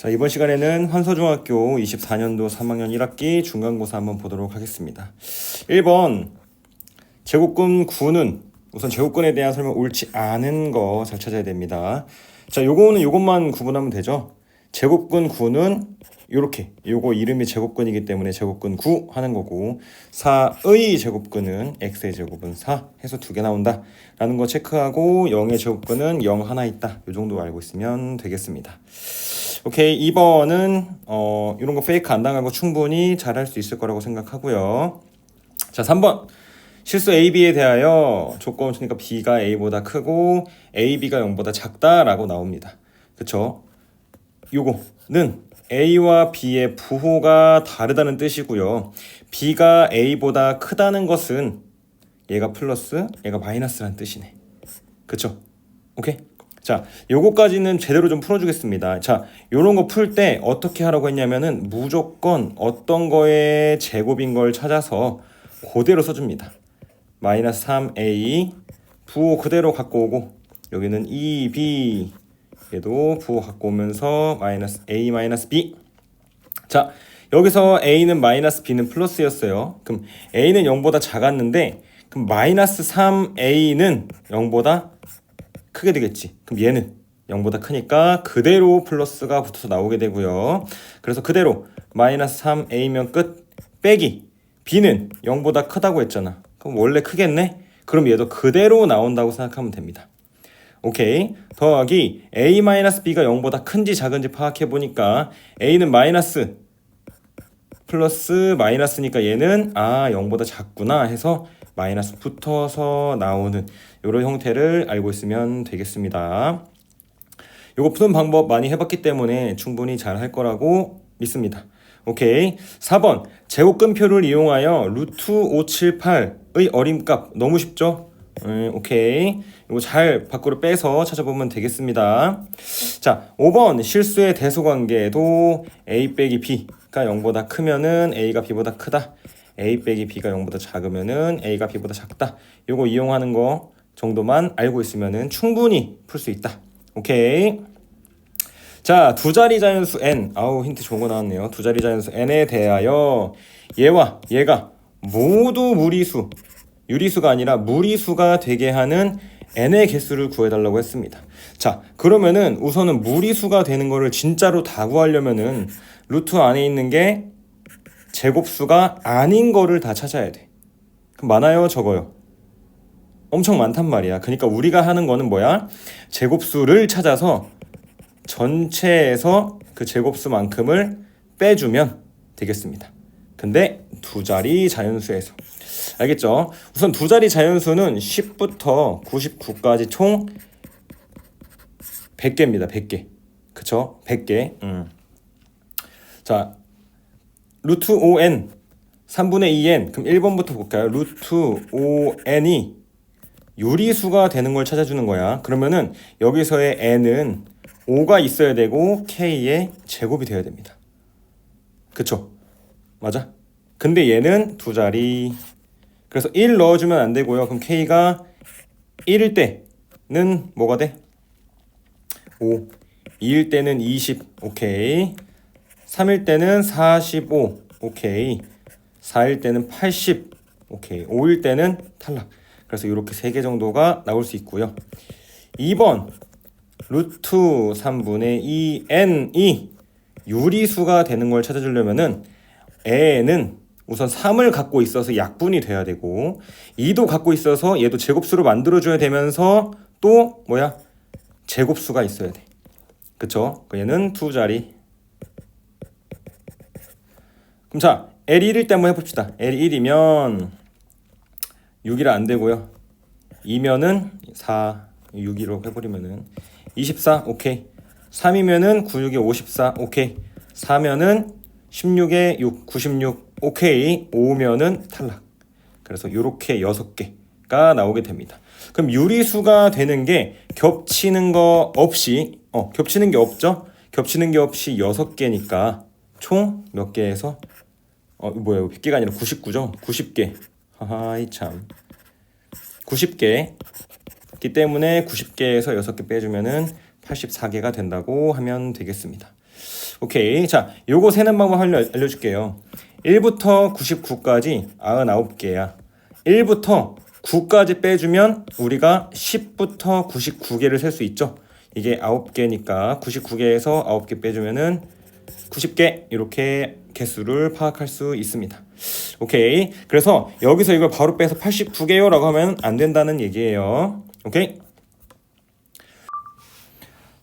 자, 이번 시간에는 환서중학교 24년도 3학년 1학기 중간고사 한번 보도록 하겠습니다. 1번 제곱근 9는 우선 제곱근에 대한 설명 옳지 않은 거 잘 찾아야 됩니다. 자, 요거는 요것만 구분하면 되죠. 제곱근 9는 요렇게 요거 이름이 제곱근이기 때문에 제곱근 9 하는 거고 4의 제곱근은 x의 제곱은 4 해서 두 개 나온다 라는 거 체크하고 0의 제곱근은 0 하나 있다 요 정도 알고 있으면 되겠습니다 오케이 2번은 어 이런 거 페이크 안 당하고 충분히 잘할 수 있을 거라고 생각하고요 자 3번 실수 A, B에 대하여 조건 주니까 B가 A보다 크고 A, B가 0보다 작다라고 나옵니다 그쵸 요거는 A와 B의 부호가 다르다는 뜻이고요. B가 A보다 크다는 것은 얘가 플러스, 얘가 마이너스라는 뜻이네. 그쵸? 오케이? 자, 요거까지는 제대로 좀 풀어주겠습니다. 자, 요런 거 풀 때 어떻게 하라고 했냐면은 무조건 어떤 거의 제곱인 걸 찾아서 그대로 써줍니다. 마이너스 3A 부호 그대로 갖고 오고 여기는 2B 얘도 부호 갖고 오면서 마이너스 a 마이너스 b 자 여기서 a는 마이너스 b는 플러스였어요 그럼 a는 0보다 작았는데 그럼 마이너스 3a는 0보다 크게 되겠지. 그럼 얘는 0보다 크니까 그대로 플러스가 붙어서 나오게 되고요. 그래서 그대로 마이너스 3a면 끝. 빼기. B는 0보다 크다고 했잖아. 그럼 원래 크겠네? 그럼 얘도 그대로 나온다고 생각하면 됩니다. 오케이. 더하기 a-b가 0보다 큰지 작은지 파악해 보니까 a는 마이너스 플러스 마이너스니까 얘는 아 0보다 작구나 해서 마이너스 붙어서 나오는 이런 형태를 알고 있으면 되겠습니다. 요거 푸는 방법 많이 해봤기 때문에 충분히 잘 할 거라고 믿습니다. 오케이 4번 제곱근표를 이용하여 루트 578의 어림값 너무 쉽죠? 음, 오케이. 이거 잘 밖으로 빼서 찾아보면 되겠습니다. 자, 5번 실수의 대소관계도 a 빼기 b가 0보다 크면은 a가 b보다 크다. A 빼기 b가 0보다 작으면은 a가 b보다 작다. 요거 이용하는 거 정도만 알고 있으면은 충분히 풀 수 있다. 오케이. 자, 두 자리 자연수 n. 아우, 힌트 좋은 거 나왔네요. 두 자리 자연수 n에 대하여 얘와 얘가 모두 무리수 유리수가 아니라 무리수가 되게 하는 n의 개수를 구해달라고 했습니다. 자, 그러면은 우선은 무리수가 되는 거를 진짜로 다 구하려면은 루트 안에 있는 게 제곱수가 아닌 거를 다 찾아야 돼. 그럼 많아요, 적어요? 엄청 많단 말이야. 그러니까 우리가 하는 거는 뭐야? 제곱수를 찾아서 전체에서 그 제곱수만큼을 빼주면 되겠습니다. 근데 두 자리 자연수에서 알겠죠? 우선 두 자리 자연수는 10부터 99까지 총 100개입니다. 100개. 그쵸? 100개. 음. 자, 루트 5n 3분의 2n 그럼 1번부터 볼까요? 루트 5n이 유리수가 되는 걸 찾아주는 거야. 그러면은 여기서의 n은 5가 있어야 되고 k의 제곱이 되어야 됩니다. 그쵸? 맞아? 근데 얘는 두 자리 그래서 1 넣어주면 안 되고요. 그럼 K가 1일 때는 뭐가 돼? 5. 2일 때는 20. 오케이. 3일 때는 45. 오케이. 4일 때는 80. 오케이. 5일 때는 탈락. 그래서 이렇게 3개 정도가 나올 수 있고요. 2번 루트 3분의 2n이 유리수가 되는 걸 찾아주려면은 n은 우선 3을 갖고 있어서 약분이 돼야 되고 2도 갖고 있어서 얘도 제곱수로 만들어줘야 되면서 또 뭐야 제곱수가 있어야 돼 그쵸 얘는 두 자리 그럼 자 L 1일 때 한번 해봅시다 L 1이면 6이라 안 되고요 2면은 4 6이로 해버리면은 24 오케이 3이면은 9, 6에 54 오케이 4면은 16에 6, 96 오케이 5면은 탈락. 그래서 이렇게 6개가 나오게 됩니다. 그럼 유리수가 되는 게 겹치는 거 없이 어 겹치는 게 없죠? 겹치는 게 없이 6개니까 총 몇 개에서 어 뭐야 100개가 아니라 99죠? 90개. 하하이 참. 90개기 때문에 90개에서 6개 빼주면은 84개가 된다고 하면 되겠습니다. 오케이. 자, 요거 세는 방법 알려, 알려줄게요. 1부터 99까지 99개야. 1부터 9까지 빼주면 우리가 10부터 99개를 셀 수 있죠. 이게 9개니까 99개에서 9개 빼주면은 90개 이렇게 개수를 파악할 수 있습니다. 오케이. 그래서 여기서 이걸 바로 빼서 89개요라고 하면 안 된다는 얘기예요. 오케이.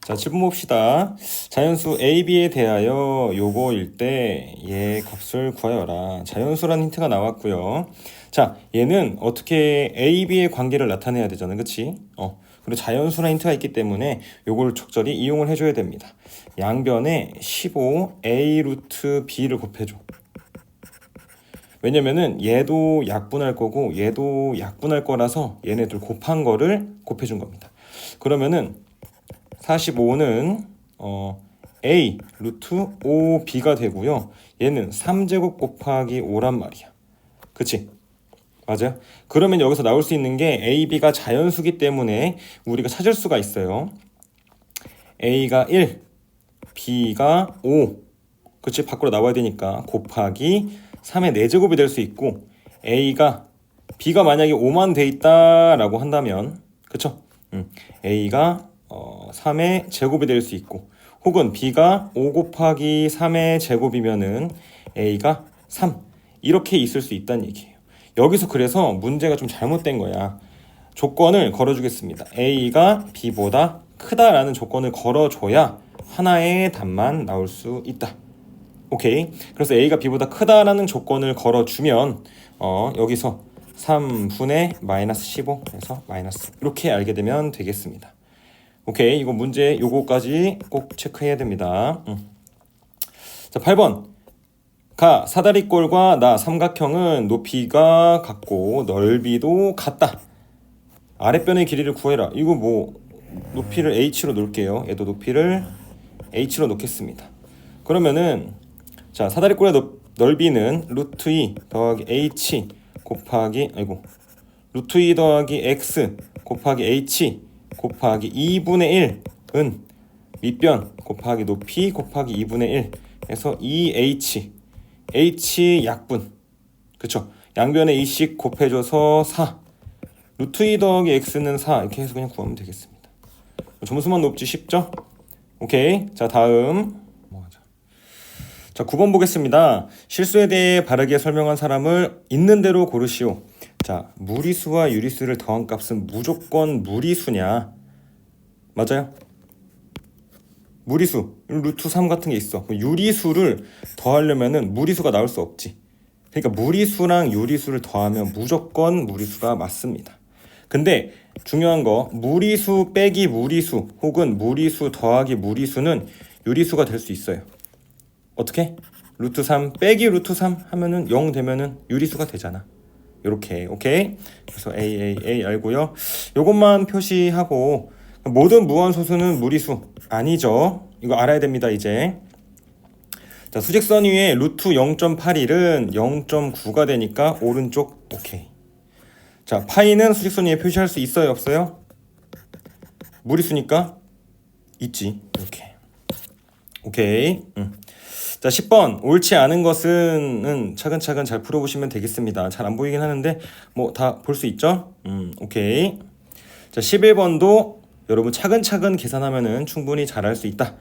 자, 질문 봅시다. 자연수 A, B에 대하여 요거일 때 얘 값을 구하여라. 자연수라는 힌트가 나왔고요. 자, 얘는 어떻게 A, B의 관계를 나타내야 되잖아. 그치? 어. 그리고 자연수라는 힌트가 있기 때문에 요걸 적절히 이용을 해줘야 됩니다. 양변에 15 A 루트 B를 곱해줘. 왜냐면은 얘도 약분할 거고 얘도 약분할 거라서 얘네들 곱한 거를 곱해준 겁니다. 그러면은 45는 어, a 루트 5b가 되고요. 얘는 3제곱 곱하기 5란 말이야. 그치? 맞아요? 그러면 여기서 나올 수 있는 게 a, b가 자연수기 때문에 우리가 찾을 수가 있어요. a가 1, b가 5. 그치? 밖으로 나와야 되니까 곱하기 3의 4제곱이 될 수 있고 a가 b가 만약에 5만 돼 있다라고 한다면 그쵸? 음, a가 어, 3의 제곱이 될 수 있고 혹은 b가 5 곱하기 3의 제곱이면은 a가 3 이렇게 있을 수 있다는 얘기예요. 여기서 그래서 문제가 좀 잘못된 거야. 조건을 걸어주겠습니다. a가 b보다 크다라는 조건을 걸어줘야 하나의 답만 나올 수 있다. 오케이. 그래서 a가 b보다 크다라는 조건을 걸어주면 어, 여기서 3분의 마이너스 15 해서 마이너스 이렇게 알게 되면 되겠습니다. 오케이 이거 문제 요거까지 꼭 체크해야 됩니다. 음. 자 8번 가 사다리꼴과 나 삼각형은 높이가 같고 넓이도 같다. 아랫변의 길이를 구해라. 이거 뭐 높이를 h로 놓을게요. 얘도 높이를 h로 놓겠습니다. 그러면은 자 사다리꼴의 넓, 넓이는 루트 2 더하기 h 곱하기 아이고 루트 2 더하기 x 곱하기 h 곱하기 2분의 1은 밑변 곱하기 높이 곱하기 2분의 1 해서 2h h 약분. 그쵸? 양변에 2씩 곱해줘서 4 루트 2 더하기 x는 4 이렇게 해서 그냥 구하면 되겠습니다. 점수만 높지 쉽죠? 오케이. 자 다음. 뭐하자. 자 9번 보겠습니다. 실수에 대해 바르게 설명한 사람을 있는 대로 고르시오. 자 무리수와 유리수를 더한 값은 무조건 무리수냐? 맞아요? 무리수 루트 3 같은 게 있어. 유리수를 더하려면은 무리수가 나올 수 없지. 그러니까 무리수랑 유리수를 더하면 무조건 무리수가 맞습니다. 근데 중요한 거 무리수 빼기 무리수 혹은 무리수 더하기 무리수는 유리수가 될 수 있어요. 어떻게? 루트 3 빼기 루트 3 하면은 0 되면은 유리수가 되잖아. 요렇게 오케이? 그래서 A A A 알고요. 요것만 표시하고 모든 무한소수는 무리수. 아니죠. 이거 알아야 됩니다 이제. 자 수직선 위에 루트 0.81은 0.9가 되니까 오른쪽 오케이. 자 파이는 수직선 위에 표시할 수 있어요 없어요? 무리수니까 있지. 이렇게 오케이. 음. 자 10번. 옳지 않은 것은 은 차근차근 잘 풀어보시면 되겠습니다. 잘 안 보이긴 하는데 뭐 다 볼 수 있죠? 음 오케이. 자 11번도 여러분 차근차근 계산하면은 충분히 잘할 수 있다.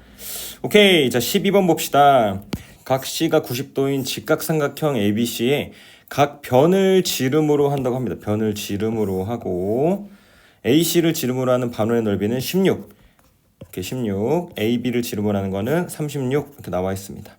오케이 자 12번 봅시다. 각 C가 90도인 직각삼각형 ABC에 각 변을 지름으로 한다고 합니다. 변을 지름으로 하고 AC를 지름으로 하는 반원의 넓이는 16 이렇게 16 AB를 지름으로 하는 거는 36 이렇게 나와 있습니다.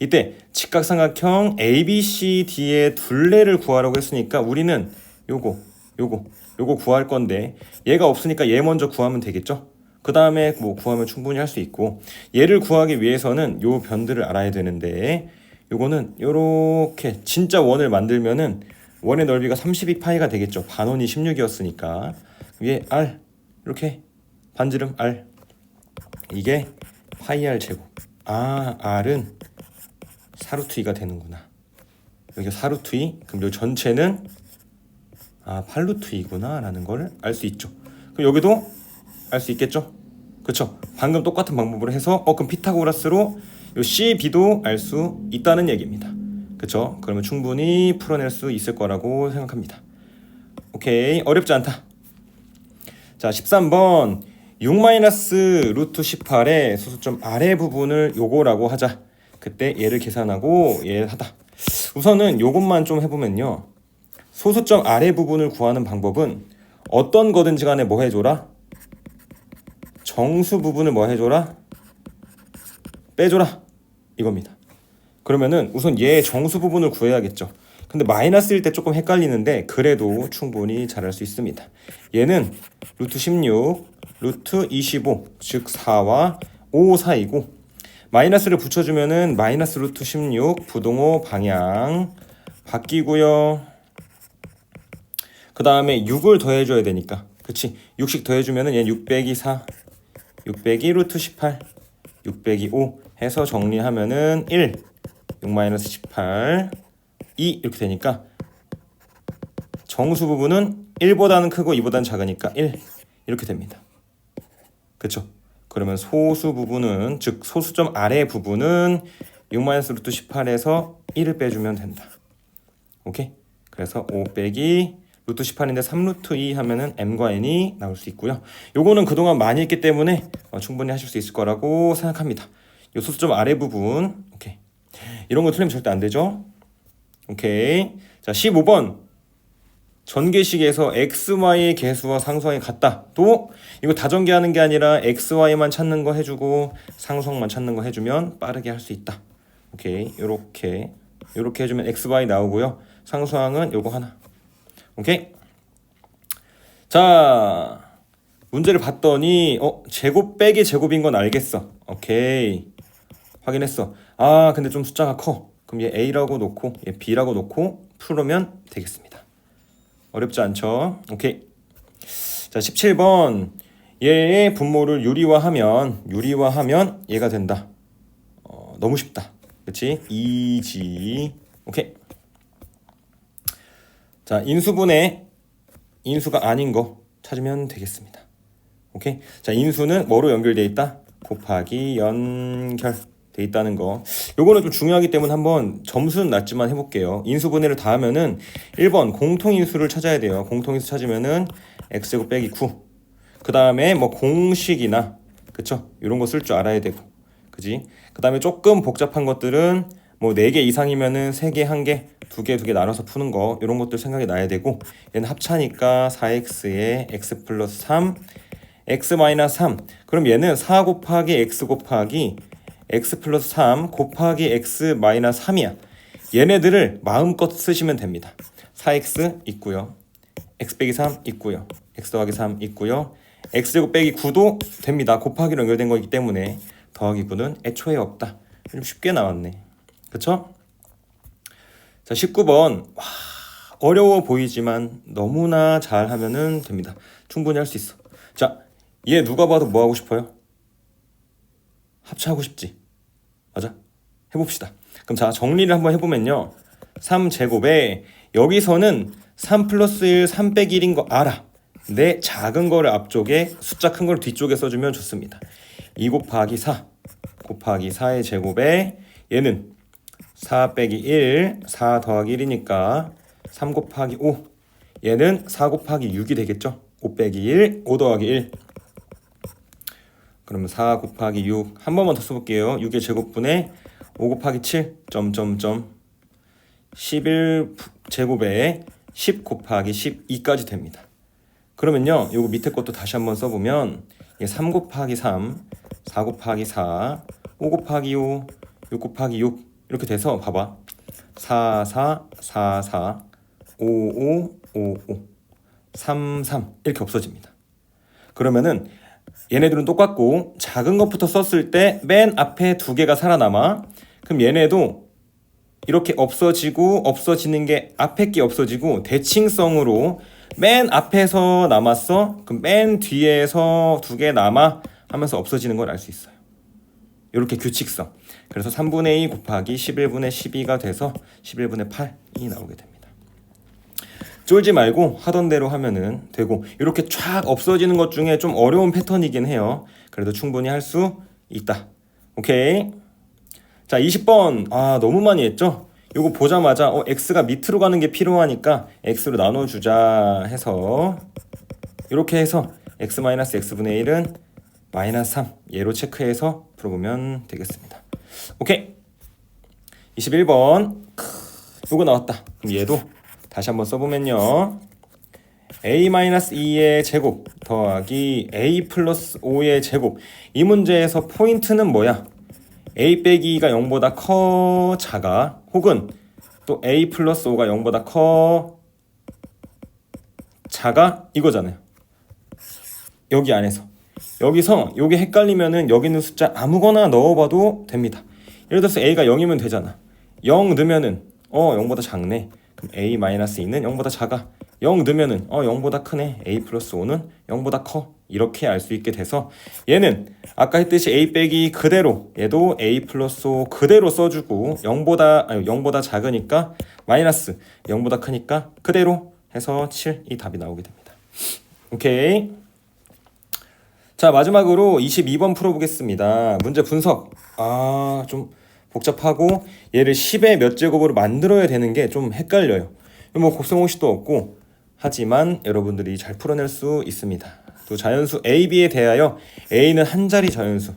이때 직각삼각형 ABCD의 둘레를 구하라고 했으니까 우리는 요거 요거 요거 구할 건데 얘가 없으니까 얘 먼저 구하면 되겠죠? 그 다음에 뭐 구하면 충분히 할 수 있고 얘를 구하기 위해서는 요 변들을 알아야 되는데 요거는 요렇게 진짜 원을 만들면은 원의 넓이가 32 파이가 되겠죠? 반원이 16이었으니까. 위에 R 이렇게 반지름 R. 이게 파이 R 제곱. 아 R은 사루트 2가 되는구나. 여기 사루트 2 그럼 요 전체는 아 팔루트 2구나 라는 걸 알 수 있죠 그럼 여기도 알 수 있겠죠 그쵸 방금 똑같은 방법으로 해서 어 그럼 피타고라스로 요 C, B도 알 수 있다는 얘기입니다. 그쵸? 그러면 충분히 풀어낼 수 있을 거라고 생각합니다. 오케이 어렵지 않다. 자 13번 6 마이너스 루트 18의 소수점 아래 부분을 요거라고 하자. 그때 얘를 계산하고 얘를 하다. 우선은 요것만 좀 해보면요. 소수점 아래 부분을 구하는 방법은 어떤 거든지 간에 뭐 해줘라? 정수 부분을 뭐 해줘라? 빼줘라. 이겁니다. 그러면은 우선 얘 정수 부분을 구해야겠죠. 근데 마이너스일 때 조금 헷갈리는데 그래도 충분히 잘할 수 있습니다. 얘는 루트 16, 루트 25, 즉 4와 5 사이고 마이너스를 붙여주면은 마이너스 루트 16 부동호 방향 바뀌고요. 그 다음에 6을 더해줘야 되니까 그치 6씩 더해주면은 얘6 빼기 4 6 빼기 루트 18 6 빼기 5 해서 정리하면은 1 6 마이너스 18 2 이렇게 되니까 정수 부분은 1보다는 크고 2보다는 작으니까 1 이렇게 됩니다. 그쵸? 그러면 소수 부분은 즉 소수점 아래 부분은 6 마이너스 루트 18에서 1을 빼주면 된다. 오케이? 그래서 5 빼기 루트 18인데 3루트 2 하면은 m과 n이 나올 수 있고요. 요거는 그동안 많이 했기 때문에 어, 충분히 하실 수 있을 거라고 생각합니다. 요 소수점 아래 부분 오케이. 이런 거 틀리면 절대 안 되죠. 오케이. 자, 15번. 전개식에서 x, y의 개수와 상수항이 같다. 또 이거 다전개하는 게 아니라 x, y만 찾는 거 해주고 상수항만 찾는 거 해주면 빠르게 할 수 있다. 오케이. 요렇게 요렇게 해주면 x, y 나오고요. 상수항은 요거 하나. 오케이. 자, 문제를 봤더니 어 제곱 빼기 제곱인 건 알겠어. 오케이. 확인했어. 아, 근데 좀 숫자가 커. 그럼 얘 A라고 놓고 얘 B라고 놓고 풀으면 되겠습니다. 어렵지 않죠? 오케이. 자, 17번. 얘의 분모를 유리화하면 유리화하면 얘가 된다. 어, 너무 쉽다. 그렇지? 이지. 오케이. 자, 인수분해 인수가 아닌 거 찾으면 되겠습니다. 오케이. 자, 인수는 뭐로 연결돼 있다? 곱하기 연결 돼 있다는 거. 요거는 좀 중요하기 때문에 한번 점수는 낮지만 해볼게요. 인수분해를 다 하면은 1번 공통인수를 찾아야 돼요. 공통인수 찾으면은 x제곱 빼기 9. 그 다음에 뭐 공식이나 그쵸? 이런 거 쓸 줄 알아야 되고. 그지? 그 다음에 조금 복잡한 것들은 뭐 4개 이상이면은 3개, 1개, 2개, 2개 나눠서 푸는 거 이런 것들 생각이 나야 되고 얘는 합차니까 4x에 x 플러스 3 x 마이너스 3 그럼 얘는 4 곱하기 x 곱하기 x 플러스 3 곱하기 x 마이너스 3이야. 얘네들을 마음껏 쓰시면 됩니다. 4x 있고요. x 빼기 3 있고요. x 더하기 3 있고요. x제곱 빼기 9도 됩니다. 곱하기로 연결된 거기 때문에 더하기 9는 애초에 없다. 좀 쉽게 나왔네. 그쵸? 자 19번 와, 어려워 보이지만 너무나 잘 하면은 됩니다. 충분히 할 수 있어. 자, 얘 누가 봐도 뭐 하고 싶어요? 합체하고 싶지. 맞아? 해봅시다. 그럼 자, 정리를 한번 해보면요. 3제곱에 여기서는 3 플러스 1, 3 빼기 1인 거 알아. 내 작은 거를 앞쪽에 숫자 큰 걸 뒤쪽에 써주면 좋습니다. 2 곱하기 4 곱하기 4의 제곱에 얘는 4 빼기 1, 4 더하기 1이니까 3 곱하기 5 얘는 4 곱하기 6이 되겠죠? 5 빼기 1, 5 더하기 1 그러면 4 곱하기 6 한 번만 더 써볼게요. 6의 제곱분에 5 곱하기 7 점점점 11 제곱에 10 곱하기 12까지 됩니다. 그러면요. 요거 밑에 것도 다시 한번 써보면 3 곱하기 3 4 곱하기 4 5 곱하기 5 6 곱하기 6 이렇게 돼서 봐봐 4 4 4 4 5 5 5 5 3 3 이렇게 없어집니다. 그러면은 얘네들은 똑같고 작은 것부터 썼을 때 맨 앞에 두 개가 살아남아. 그럼 얘네도 이렇게 없어지고 없어지는 게 앞에 게 없어지고 대칭성으로 맨 앞에서 남았어. 그럼 맨 뒤에서 두 개 남아 하면서 없어지는 걸 알 수 있어요. 이렇게 규칙성. 그래서 3분의 2 곱하기 11분의 12가 돼서 11분의 8이 나오게 됩니다. 쫄지 말고 하던 대로 하면은 되고 이렇게 쫙 없어지는 것 중에 좀 어려운 패턴이긴 해요. 그래도 충분히 할 수 있다. 오케이. 자 20번 아 너무 많이 했죠? 요거 보자마자 어 x가 밑으로 가는 게 필요하니까 x로 나눠 주자 해서 이렇게 해서 x 마이너스 x분의 1은 마이너스 3 얘로 체크해서 풀어보면 되겠습니다. 오케이 21번 크, 요거 나왔다. 그럼 얘도 다시 한번 써보면요. a-2의 제곱 더하기 a 플러스 5의 제곱 이 문제에서 포인트는 뭐야? a 빼기 2가 0보다 커 작아 혹은 또 a 플러스 5가 0보다 커 작아 이거잖아요 여기 안에서 여기서 요게 헷갈리면은 여기 있는 숫자 아무거나 넣어봐도 됩니다. 예를 들어서 a가 0이면 되잖아. 0 넣으면은 어 0보다 작네. 그럼 a 마이너스 2는 0보다 작아. 0 넣으면은 어 0보다 크네. A 플러스 5는 0보다 커. 이렇게 알 수 있게 돼서 얘는 아까 했듯이 a 빼기 그대로 얘도 a 플러스 5 그대로 써주고 0보다 아니 0보다 작으니까 마이너스 0보다 크니까 그대로 해서 7이 답이 나오게 됩니다. 오케이 자 마지막으로 22번 풀어보겠습니다 문제 분석 아 좀 복잡하고 얘를 10의 몇 제곱으로 만들어야 되는 게 좀 헷갈려요 뭐 곱셈공식도 없고 하지만 여러분들이 잘 풀어낼 수 있습니다. 또 자연수 A, B에 대하여 A는 한 자리 자연수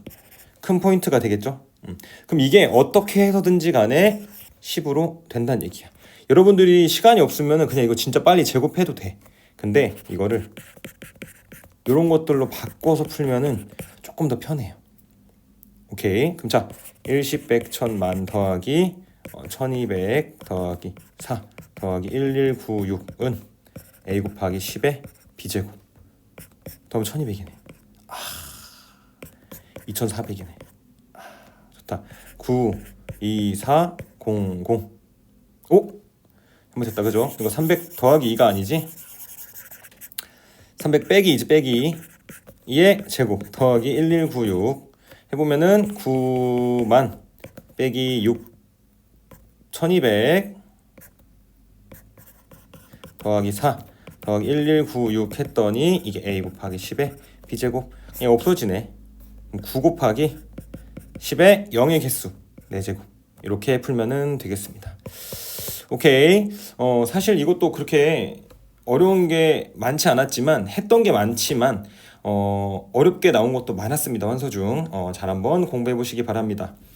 큰 포인트가 되겠죠. 음. 그럼 이게 어떻게 해서든지 간에 10으로 된다는 얘기야. 여러분들이 시간이 없으면 그냥 이거 진짜 빨리 제곱해도 돼. 근데 이거를 이런 것들로 바꿔서 풀면은 조금 더 편해요. 오케이. 그럼 자, 1, 10, 100, 1000만 더하기 어, 1200 더하기 4 더하기 1196은 a 곱하기 10의 b제곱 더하면 1200이네 아 2400이네 아 좋다 9 2 4 0 0 오? 한번 됐다 그죠? 이거 300 더하기 2가 아니지? 300 빼기 2지 빼기 2의 제곱 더하기 1196 해보면은 9만 빼기 6 1200 더하기 4 더하기 1196 했더니 이게 a 곱하기 10의 b제곱. 그냥 없어지네. 9 곱하기 10의 0의 개수 4제곱. 이렇게 풀면은 되겠습니다. 오케이. 어 사실 이것도 그렇게 어려운 게 많지 않았지만 했던 게 많지만 어 어렵게 나온 것도 많았습니다. 환서 중. 어, 잘 한번 공부해 보시기 바랍니다